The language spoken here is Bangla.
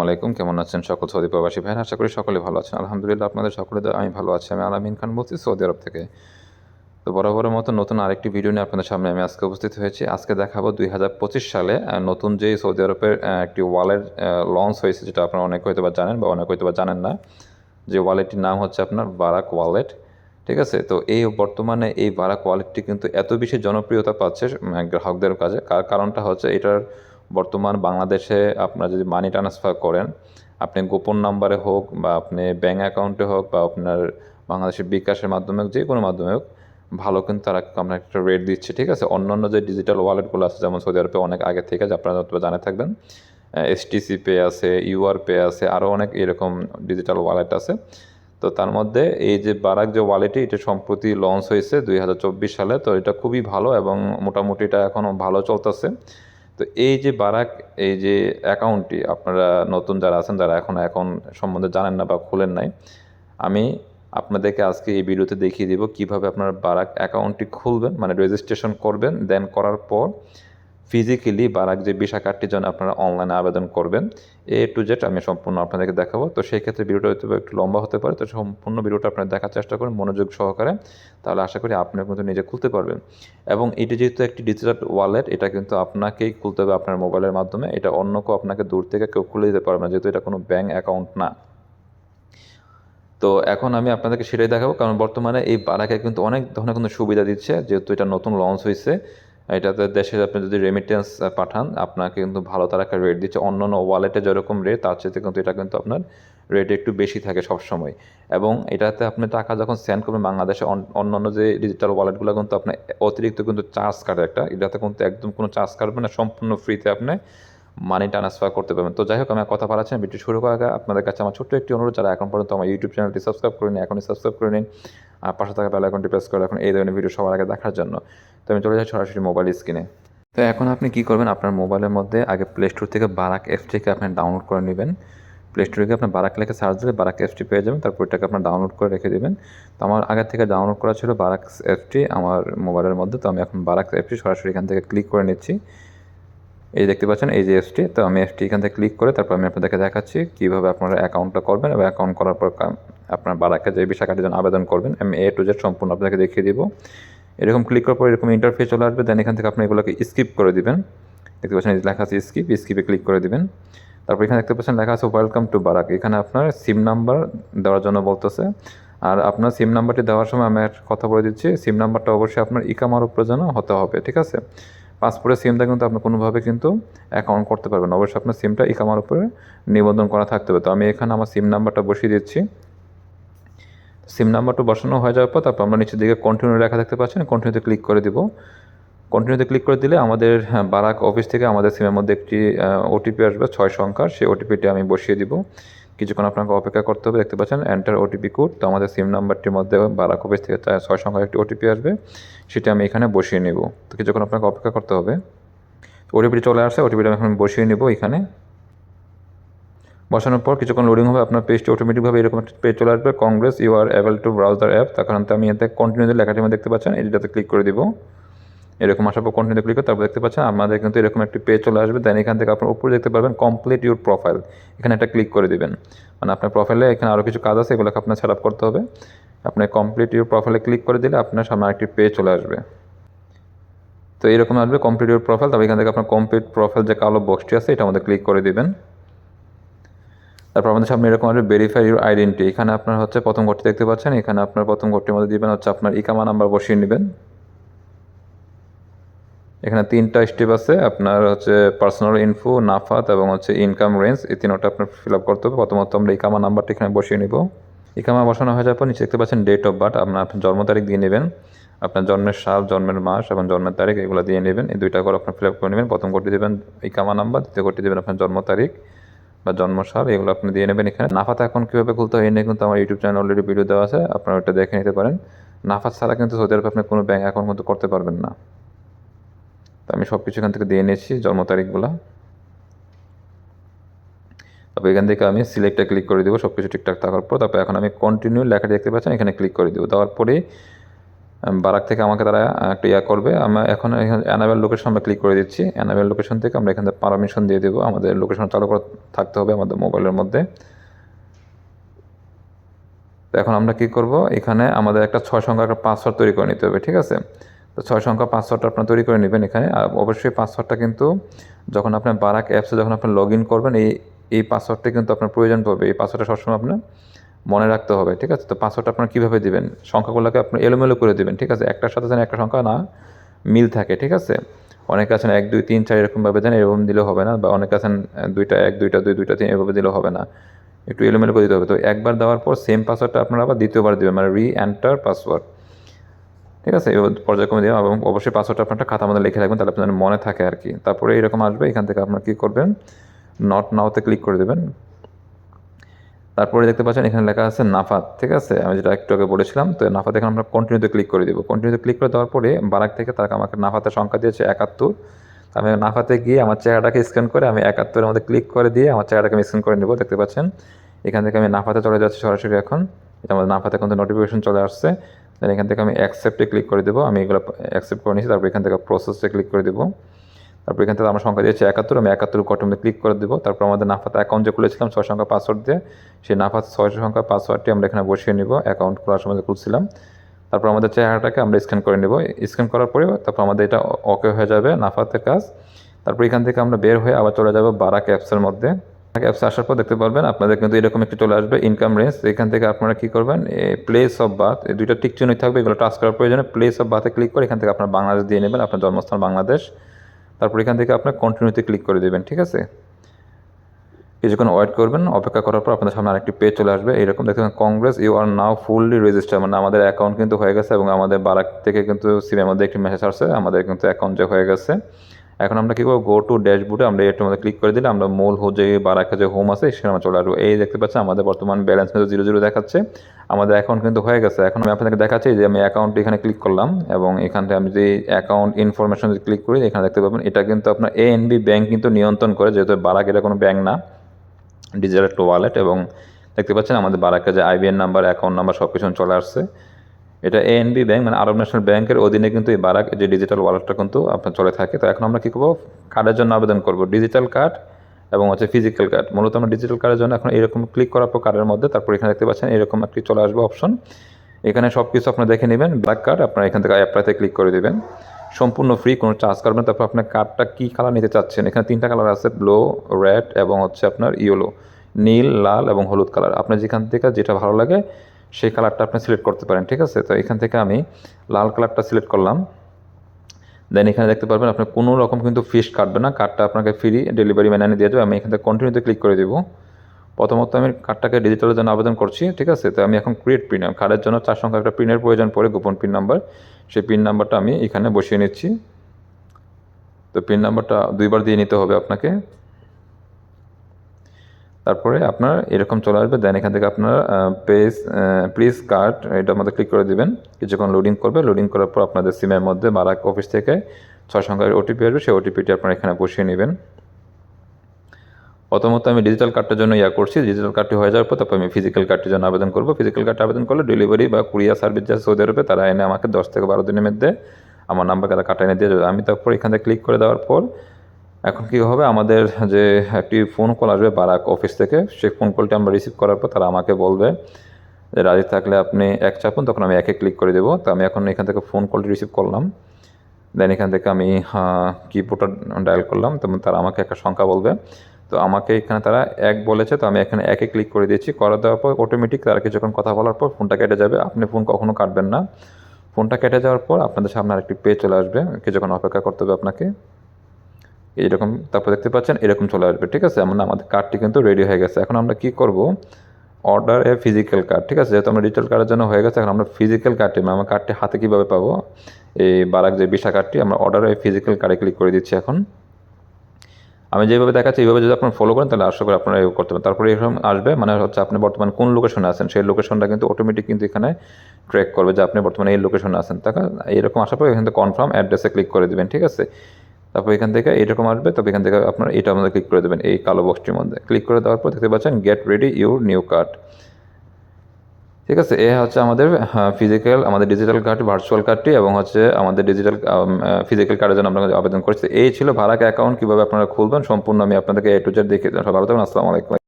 আসসালামু আলাইকুম, কেমন আছেন সকল সৌদি প্রবাসী ভাই আশা করি সকলে ভালো আছেন। আলহামদুলিল্লাহ, আপনাদের সকলে আমি ভালো আছি। আমি আলামিন খান বলছি সৌদি আরব থেকে। তো বরাবরের মতো নতুন আরেকটি ভিডিও নিয়ে আপনাদের সামনে আমি আজকে উপস্থিত হয়েছি। আজকে দেখাবো দুই হাজার পঁচিশ সালে নতুন যে সৌদি আরবের একটি ওয়ালেট লঞ্চ হয়েছে, যেটা আপনারা অনেক হয়তো বা জানেন বা অনেক হয়তো বা জানেন না। যে ওয়ালেটটির নাম হচ্ছে আপনার বারাক ওয়ালেট, ঠিক আছে? তো এই বর্তমানে এই বারাক ওয়ালেটটি কিন্তু এত বেশি জনপ্রিয়তা পাচ্ছে গ্রাহকদের কাছে কারণটা হচ্ছে এটার বর্তমান বাংলাদেশে আপনারা যদি মানি ট্রান্সফার করেন, আপনি গোপন নাম্বারে হোক বা আপনি ব্যাঙ্ক অ্যাকাউন্টে হোক বা আপনার বাংলাদেশের বিকাশের মাধ্যমে হোক, যে কোনো মাধ্যমে হোক, ভালো কিন্তু তারা আমরা একটা রেট দিচ্ছে, ঠিক আছে? অন্যান্য যে ডিজিটাল ওয়ালেটগুলো আছে, যেমন সৌদি আরবে অনেক আগে থেকে যে আপনারা হয়তো জানে থাকবেন। এসটিসি পে আছে ইউআর পে আছে আরও অনেক এরকম ডিজিটাল ওয়ালেট আছে। তো তার মধ্যে এই যে বারাক যে ওয়ালেটটি এটা সম্প্রতি লঞ্চ হয়েছে দুই হাজার চব্বিশ সালে, তো এটা খুবই ভালো এবং মোটামুটি এটা এখনও ভালো চলতেছে। তো এই যে বারাক, এই যে অ্যাকাউন্টটি, আপনারা নতুন যারা আছেন, যারা এখন এখন সম্বন্ধে জানেন না বা খুলেন নাই, আমি আপনাদেরকে আজকে এই ভিডিওতে দেখিয়ে দিব কীভাবে আপনারা বারাক অ্যাকাউন্টটি খুলবেন মানে রেজিস্ট্রেশন করবেন, দেন করার পর ফিজিক্যালি বারাক যে ভিসা কার্ডটির জন্য আপনারা অনলাইনে আবেদন করবেন, এ টু জেড আমি সম্পূর্ণ আপনাদেরকে দেখাবো। তো সেই ক্ষেত্রে ভিডিওটা হয়তো একটু লম্বা হতে পারে, তো সম্পূর্ণ ভিডিওটা আপনারা দেখার চেষ্টা করুন, মনোযোগ সহকারে, তাহলে আশা করি আপনি কিন্তু নিজে খুলতে পারবেন। এবং এটি যেহেতু একটি ডিজিটাল ওয়ালেট এটা কিন্তু আপনাকেই খুলতে হবে আপনার মোবাইলের মাধ্যমে, এটা অন্য কেউ আপনাকে দূর থেকে কেউ খুলে দিতে পারবে না, যেহেতু এটা কোনো ব্যাঙ্ক অ্যাকাউন্ট না। তো এখন আমি আপনাদেরকে সেটাই দেখাবো, কারণ বর্তমানে এই বারাকে কিন্তু অনেক ধরনের কিন্তু সুবিধা দিচ্ছে, যেহেতু এটা নতুন লঞ্চ হয়েছে। এটাতে দেশে আপনি যদি রেমিটেন্স পাঠান, আপনাকে কিন্তু ভালো তার একটা রেট দিচ্ছে। অন্য অন্য ওয়ালেটে যেরকম রেট তার চেয়ে কিন্তু এটা কিন্তু আপনার রেট একটু বেশি থাকে সবসময়। এবং এটাতে আপনি টাকা যখন সেন্ড করবেন বাংলাদেশে অন্য অন্য যে ডিজিটাল ওয়ালেটগুলো কিন্তু আপনার অতিরিক্ত কিন্তু চার্জ কাটে একটা। এটাতে কিন্তু একদম কোনো চার্জ কাটবে না, সম্পূর্ণ ফ্রিতে আপনি মানি ট্রান্সফার করতে পারবেন। তো যাই হোক আমি কথা পারাচ্ছি ভিডিও শুরু করার আগে আপনাদের কাছে আমার ছোট্ট একটি অনুরোধ, যারা এখন পর্যন্ত আমার ইউটিউব চ্যানেলটি সাবস্ক্রাইব করে নিন এখনই সাবস্ক্রাইব করে নিন। আর পাশে থাকা বেল আইকনটি প্রেস করে এখন এই ধরনের ভিডিও সবার আগে দেখার জন্য। তো আমি চলে যাই সরাসরি মোবাইল স্ক্রিনে তো এখন আপনি কি করবেন, আপনার মোবাইলের মধ্যে আগে প্লে স্টোর থেকে বারাক অ্যাপটিকে আপনি ডাউনলোড করে নেবেন। প্লে স্টোরে গিয়ে আপনার বারাক লেখে সার্চ দিলে বারাক অ্যাপটি পেয়ে যাবেন, তারপর এটাকে আপনার ডাউনলোড করে রেখে দেবেন। তো আমার আগে থেকে ডাউনলোড করা ছিল বারাক অ্যাপটি আমার মোবাইলের মধ্যে, তো আমি এখন বারাক অ্যাপটি সরাসরি এখান থেকে ক্লিক করে নিচ্ছি। এই দেখতে পাচ্ছেন, এই যে এসটি তো আমি এসটি এখান থেকে ক্লিক করে তারপর আমি আপনাদেরকে দেখাচ্ছি কীভাবে আপনারা অ্যাকাউন্টটা করবেন এবং অ্যাকাউন্ট করার পর আপনার বারাকে যে বিষয় কার্ডের জন্য আবেদন করবেন, আমি এ টু জেড সম্পূর্ণ আপনাকে দেখিয়ে দিব। এরকম ক্লিক করার পর এরকম ইন্টারফেস চলে আসবে দেন এখান থেকে আপনি এগুলোকে স্কিপ করে দিবেন। দেখতে পাচ্ছেন, এই লেখা আছে স্কিপ স্কিপে ক্লিক করে দিবেন। তারপর এখানে দেখতে পাচ্ছেন, লেখা আছে ওয়েলকাম টু বারাক এখানে আপনার সিম নাম্বার দেওয়ার জন্য বলতেছে। আর আপনার সিম নাম্বারটি দেওয়ার সময় আমি একটা কথা বলে দিচ্ছি সিম নাম্বারটা অবশ্যই আপনার ইকামার উপরে যেন হতে হবে, ঠিক আছে? পাসপোর্টের সিমটা কিন্তু আপনি কোনোভাবে কিন্তু অ্যাকাউন্ট করতে পারবেন। অবশ্যই আপনার সিমটা ইকামার উপরে নিবন্ধন করা থাকতে হবে। তো আমি এখানে আমার সিম নাম্বারটা বসিয়ে দিচ্ছি। সিম নাম্বারটা বসানো হয়ে যাওয়ার পর তারপর আমরা নিচের দিকে কন্টিনিউ লেখা দেখতে পাচ্ছেন। কন্টিনিউতে ক্লিক করে দিব। কন্টিনিউতে ক্লিক করে দিলে আমাদের হ্যাঁ, বারাক অফিস থেকে আমাদের সিমের মধ্যে একটি ওটিপি আসবে ছয় সংখ্যার। সেই ওটিপিটি আমি বসিয়ে দিব। কিছুক্ষণ আপনাকে অপেক্ষা করতে হবে, দেখতে পাচ্ছেন এন্টার ওটিপি কোড তো আমাদের সিম নাম্বারটির মধ্যে বারাক অফিস থেকে ছয় সংখ্যার একটি ওটিপি আসবে, সেটা আমি এখানে বসিয়ে নেব। তো কিছুক্ষণ আপনাকে অপেক্ষা করতে হবে। ওটিপিটি চলে আসছে ওটিপিটা আমি এখন বসিয়ে নেব এখানে। বসানোর পর কিছুক্ষণ লোডিং হবে, আপনার পেজটি অটোমেটিকভাবে এরকম একটা পেজ চলে আসবে congrats you are able to browse browser app তখন আমি এতে কন্টিনিউ লেখাটির মধ্যে দেখতে পাচ্ছেন এটাতে ক্লিক করে দিব। এরকম আসার পর কন্টিনিউ ক্লিক করে, তারপর দেখতে পাচ্ছেন আমাদের কিন্তু এরকম একটি পেজ চলে আসবে। দেন এখান থেকে আপনার উপরে দেখতে পারবেন কমপ্লিট ইউর প্রোফাইল এখানে একটা ক্লিক করে দিবেন। মানে আপনার প্রোফাইলে এখানে আরও কিছু কাজ আছে, এগুলোকে আপনার সেট আপ করতে হবে। আপনি কমপ্লিট ইউর প্রোফাইলে ক্লিক করে দিলে আপনার সামনে আরেকটি পেজ চলে আসবে। তো এরকম আসবে কমপ্লিট ইউর প্রোফাইল তবে এখান থেকে আপনার কমপ্লিট প্রোফাইল যে কালো বক্সটি আছে, এটা আমাদের ক্লিক করে দেবেন। তারপর আমাদের সামনে এরকম আসবে ভেরিফাই ইউর আইডেন্টি এখানে আপনার হচ্ছে প্রথম ঘরটি দেখতে পাচ্ছেন। এখানে আপনার প্রথম ঘরটির মধ্যে দিবেন হচ্ছে আপনার ইকামা নাম্বার বসিয়ে নেবেন। এখানে তিনটা স্টেপ আছে। আপনার হচ্ছে পার্সোনাল ইনফো নাফাত এবং হচ্ছে ইনকাম রেঞ্জ এই তিনটা আপনার ফিল আপ করতে হবে। প্রথমত আমরা ইকামা নাম্বারটা এখানে বসিয়ে নিব। ইকামা বসানো হয়ে যাওয়ার পর নিচে দেখতে পাচ্ছেন ডেট অফ বার্থ আপনার জন্ম তারিখ দিয়ে নেবেন। আপনার জন্মের সাল, জন্মের মাস এবং জন্মের তারিখ, এগুলো দিয়ে নেবেন। এই দুইটা করে আপনার ফিল আপ করে নেবেন। প্রথম কোটি দেবেন ইকামা নাম্বার, দ্বিতীয় কোটি দেবেন আপনার জন্ম তারিখ বা জন্ম সাল, এগুলো আপনি দিয়ে নেবেন এখানে। নাফাত এখন কীভাবে খুলতে হয়, এই নিয়ে কিন্তু আমার ইউটিউব চ্যানেল অলরেডি ভিডিও দেওয়া আছে। আপনারা ওটা দেখে নিতে পারেন। নাফাত ছাড়া কিন্তু সৌদি আরবে আপনি কোনো ব্যাঙ্ক অ্যাকাউন্ট কিন্তু করতে পারবেন না। তো আমি সব কিছু এখান থেকে দিয়ে নিয়েছি, জন্ম তারিখগুলো। তারপর এখান থেকে আমি সিলেক্টে ক্লিক করে দেবো সব কিছু ঠিকঠাক থাকার পর, তারপর এখন আমি কন্টিনিউ লেখা দেখতে পাচ্ছেন, এখানে ক্লিক করে দেবো। দেওয়ার পরে বারাক থেকে আমাকে তারা একটা ইয়া করবে, আমরা এখন এখানে অ্যানাবেল লোকেশন আমরা ক্লিক করে দিচ্ছি। অ্যানাবেল লোকেশন থেকে আমরা এখানে পারমিশন দিয়ে দেবো। আমাদের লোকেশন চালু করা থাকতে হবে আমাদের মোবাইলের মধ্যে। এখন আমরা কি করব? এখানে আমাদের একটা ছয় সংখ্যা একটা পাসওয়ার্ড তৈরি করে নিতে হবে, ঠিক আছে? তো ছয় সংখ্যা পাসওয়ার্ডটা আপনার তৈরি করে নেবেন এখানে। আর অবশ্যই পাসওয়ার্ডটা কিন্তু যখন আপনার বারাক অ্যাপসে যখন আপনি লগ ইন করবেন, এই এই পাসওয়ার্ডটা কিন্তু আপনার প্রয়োজন পড়বে। এই পাসওয়ার্ডটা সবসময় আপনার মনে রাখতে হবে, ঠিক আছে? তো পাসওয়ার্ডটা আপনার কীভাবে দিবেন? সংখ্যাগুলোকে আপনি এলোমেলো করে দিবেন, ঠিক আছে? একটার সাথে যেন একটা সংখ্যা না মিল থাকে, ঠিক আছে? অনেকে আছেন এক, দুই, তিন, চার এরকমভাবে দেন এরকম দিলেও হবে না, বা অনেকে আছেন দুইটা এক, দুইটা দুই, দুইটা তিন এভাবে দিলেও হবে না। একটু এলোমেলো করে দিতে হবে। তো একবার দেওয়ার পর সেম পাসওয়ার্ডটা আপনারা আবার দ্বিতীয়বার দেবেন মানে রি এন্টার পাসওয়ার্ড ঠিক আছে পর্যায়ক্রমে দেবেন এবং অবশ্যই পাসওয়ার্ডটা আপনার খাতা মধ্যে লিখে রাখবেন, তাহলে আপনার মনে থাকে আর কি। তারপরে এরকম আসবে, এখান থেকে আপনার কী করবেন নট নাওতে ক্লিক করে দেবেন। তারপরে দেখতে পাচ্ছেন এখানে লেখা আছে নাফাত, ঠিক আছে? আমি যেটা একটু আগে বলেছিলাম, তো নাফাত এখানে আমরা কন্টিনিউতে ক্লিক করে দেবো। কন্টিনিউতে ক্লিক করে দেওয়ার পরে বারাক থেকে তারা আমাকে নাফাতের সংখ্যা দিয়েছে একাত্তর। আমি নাফাতে গিয়ে আমার চেহারাটাকে স্ক্যান করে আমি একাত্তরের মধ্যে ক্লিক করে দিয়ে আমার চেহারাটাকে আমি স্ক্যান করে নেব, দেখতে পাচ্ছেন? এখান থেকে আমি নাফাতে চলে যাচ্ছি সরাসরি এখন। এটা আমাদের নাফাতে কিন্তু নোটিফিকেশন চলে আসছে। দেন এখান থেকে আমি অ্যাকসেপ্টে ক্লিক করে দেবো। আমি এগুলো অ্যাকসেপ্ট করে নিয়েছি, তারপর এখান থেকে প্রসেসে ক্লিক করে দেবো। তারপর এখান থেকে আমার সংখ্যা দিয়েছে একাত্তর, আমি একাত্তর কটমে ক্লিক করে দেবো। তারপর আমাদের নাফাতে অ্যাকাউন্ট যে খুলেছিলাম, ছয় সংখ্যা পাসওয়ার্ড দিয়ে, সেই নাফাত ছয় সংখ্যা পাসওয়ার্ডটি আমরা এখানে বসিয়ে নিব অ্যাকাউন্ট খোলার সময় খুলছিলাম। তারপর আমাদের চেহারাটাকে আমরা স্ক্যান করে নেব। স্ক্যান করার পরে তারপর আমাদের এটা ওকে হয়ে যাবে নাফাতে কাজ। তারপর এখান থেকে আমরা বের হয়ে আবার চলে যাব বারাক অ্যাপসের মধ্যে। অ্যাপসে আসার পর দেখতে পারবেন আপনাদের কিন্তু এরকম একটি চলে আসবে ইনকাম রেঞ্জ এখান থেকে আপনারা কী করবেন? প্লেস অফ বাথ এই দুইটা টিক চিহ্নই থাকবে, এগুলো টাচ করার প্রয়োজনে প্লেস অফ বাথে ক্লিক করে এখান থেকে আপনার বাংলাদেশ দিয়ে নেবেন, আপনার জন্মস্থান বাংলাদেশ। তারপর এখান থেকে আপনার কন্টিনিউতে ক্লিক করে দেবেন, ঠিক আছে? কিছুক্ষণ ওয়েট করবেন, অপেক্ষা করার পর আপনাদের সামনে আরেকটি পেজ চলে আসবে। এরকম দেখতে পাবেন congrats you are now fully register মানে আমাদের অ্যাকাউন্ট কিন্তু হয়ে গেছে এবং আমাদের বারাক থেকে কিন্তু সিমের মধ্যে একটি মেসেজ আসছে, আমাদের কিন্তু অ্যাকাউন্ট যে হয়ে গেছে। এখন আমরা কী করব? গো টু ড্যাশবোর্ডে আমরা এটার মধ্যে ক্লিক করে দিলে আমরা মূল হো যে বারাকে যে হোম আছে, সেখানে আমরা চলে আসব। এই দেখতে পাচ্ছি আমাদের বর্তমান ব্যালেন্স কিন্তু জিরো জিরো দেখাচ্ছে। আমাদের অ্যাকাউন্ট কিন্তু হয়ে গেছে। এখন আমি আপনাদেরকে দেখাচ্ছি যে আমি অ্যাকাউন্ট এখানে ক্লিক করলাম এবং এখান থেকে আমি যদি অ্যাকাউন্ট ইনফরমেশন ক্লিক করি, এখানে দেখতে পাবেন, এটা কিন্তু আপনার এ এন বি ব্যাঙ্ক কিন্তু নিয়ন্ত্রণ করে, যেহেতু বারাক এটা কোনো ব্যাঙ্ক না ডিজিটাল একটা ওয়ালেট এবং দেখতে পাচ্ছেন আমাদের বারাকের যে আইবিএন নাম্বার অ্যাকাউন্ট নাম্বার সব কিছু চলে আসছে। এটা এএনবি ব্যাংক মানে আরব ন্যাশনাল ব্যাংকের অধীনে কিন্তু এই বারাক যে ডিজিটাল ওয়ালেটটা কিন্তু আপনার চলে থাকে। তো এখন আমরা কী করব? কার্ডের জন্য আবেদন করব। ডিজিটাল কার্ড এবং হচ্ছে ফিজিক্যাল কার্ড মূলত আমরা ডিজিটাল কার্ডের জন্য এখন এরকম ক্লিক করার পর কার্ডের মধ্যে তারপর এখানে দেখতে পাচ্ছেন এরকম একটি চলে আসবে অপশন এখানে সব কিছু আপনার দেখে নেবেন। ব্ল্যাক কার্ড আপনার এখান থেকে অ্যাপ্লাইতে ক্লিক করে দেবেন। সম্পূর্ণ ফ্রি কোনো চার্জ করবেন তারপর আপনার কার্ডটা কী কালার নিতে চাচ্ছেন? এখানে তিনটা কালার আছে ব্লো রেড এবং হচ্ছে আপনার ইয়েলো নীল, লাল এবং হলুদ কালার আপনার যেখান থেকে যেটা ভালো লাগে সেই কালারটা আপনি সিলেক্ট করতে পারেন, ঠিক আছে? তো এখান থেকে আমি লাল কালারটা সিলেক্ট করলাম। দেন এখানে দেখতে পারবেন আপনার কোনো রকম কিন্তু ফিস কাটবে না কার্ডটা আপনাকে ফ্রি ডেলিভারি ম্যান এনে দিয়ে যাবে আমি এখান থেকে কন্টিনিউতে ক্লিক করে দেবো। প্রথমত আমি কার্ডটাকে ডিজিটালের জন্য আবেদন করছি, ঠিক আছে? তো আমি এখন ক্রিয়েট পিন কার্ডের জন্য চার সংখ্যা একটা পিনের প্রয়োজন পড়ে, গোপন পিন নাম্বার সেই পিন নাম্বারটা আমি এখানে বসিয়ে নিচ্ছি। তো পিন নাম্বারটা দুইবার দিয়ে নিতে হবে আপনাকে। তারপরে আপনার এরকম চলে আসবে দেন এখান থেকে আপনার পেজ প্লিজ কার্ড এটার মধ্যে ক্লিক করে দিবেন। কিছুক্ষণ লোডিং করবে লোডিং করার পর আপনাদের সিমের মধ্যে বারাক অফিস থেকে ছয় সংখ্যার ওটিপি আসবে, সেই ওটিপিটি আপনারা এখানে বসিয়ে নেবেন। প্রথমত আমি ডিজিটাল কার্ডটার জন্য ইয়া করছি ডিজিটাল কার্ডটি হয়ে যাওয়ার পর তারপর আমি ফিজিক্যাল কার্ডটির জন্য আবেদন করব। ফিজিক্যাল কার্ড আবেদন করলে ডেলিভারি বা কুরিয়ার সার্ভিস যা সৌদি আরবে, তারা এনে আমাকে দশ থেকে বারো দিনের মধ্যে আমার নাম্বারকে তারা কাটা এনে দিয়ে যাবে। আমি তারপর এখান থেকে ক্লিক করে দেওয়ার পর এখন কী হবে? আমাদের যে একটি ফোন কল আসবে বারাক অফিস থেকে, সেই ফোন কলটি আমরা রিসিভ করার পর তারা আমাকে বলবে যে, রাজি থাকলে আপনি এক চাপুন। তখন আমি একে ক্লিক করে দেবো। তো আমি এখন এখান থেকে ফোন কলটি রিসিভ করলাম। দেন এখান থেকে আমি কিবোর্ডটা ডায়াল করলাম। তখন তারা আমাকে একটা সংখ্যা বলবে। তো আমাকে এখানে তারা এক বলেছে। তো আমি এখানে একে ক্লিক করে দিয়েছি। করে দেওয়ার পর অটোমেটিক তারা কিছুক্ষণ কথা বলার পর ফোনটা কেটে যাবে। আপনি ফোন কখনো কাটবেন না। ফোনটা কেটে যাওয়ার পর আপনাদের সামনে আরেকটি পেজ চলে আসবে। কিছুক্ষণ অপেক্ষা করতে হবে আপনাকে। এইরকম তারপর দেখতে পাচ্ছেন এরকম চলে আসবে, ঠিক আছে? আমরা আমাদের কার্ডটি কিন্তু রেডি হয়ে গেছে। এখন আমরা কি করব? অর্ডার এ ফিজিক্যাল কার্ড ঠিক আছে? যেহেতু আমরা ডিজিটাল কার্ডের জন্য হয়ে গেছে, এখন আমরা ফিজিক্যাল কার্ডটি মানে আমার কার্ডটি হাতে কীভাবে পাবো? এই বারাক যে বিশা কার্ডটি আমরা অর্ডার এ ফিজিক্যাল কার্ডে ক্লিক করে দিচ্ছি এখন। আমি যেভাবে দেখাচ্ছি, এইভাবে যদি আপনার ফলো করেন, তাহলে আশা করি আপনারা এভাবে করতে পারেন। তারপরে এরকম আসবে মানে হচ্ছে আপনি বর্তমানে কোন লোকেশনে আছেন, সেই লোকেশনটা কিন্তু অটোমেটিক কিন্তু এখানে ট্র্যাক করবে যে আপনি বর্তমানে এই লোকেশনে আছেন। তাকে এরকম আসার পর থেকে কনফার্ম অ্যাড্রেসে ক্লিক করে দেবেন, ঠিক আছে? তারপর এখান থেকে এরকম আসবে তবে এখান থেকে আপনার এটা আমাদের ক্লিক করে দেবেন, এই কালো বক্সটির মধ্যে। ক্লিক করে দেওয়ার পর দেখতে পাচ্ছেন get ready your new card ঠিক আছে, এ হচ্ছে আমাদের ফিজিক্যাল আমাদের ডিজিটাল কার্ড ভার্চুয়াল কার্ডটি এবং হচ্ছে আমাদের ডিজিটাল ফিজিক্যাল কার্ডের জন্য আপনাকে আবেদন করছি। এই ছিল ভাড়াকে অ্যাকাউন্ট কীভাবে আপনারা খুলবেন, সম্পূর্ণ আমি আপনাদেরকে এ টু জেড দেখে ভালো থাকবেন আসসালামু আলাইকুম।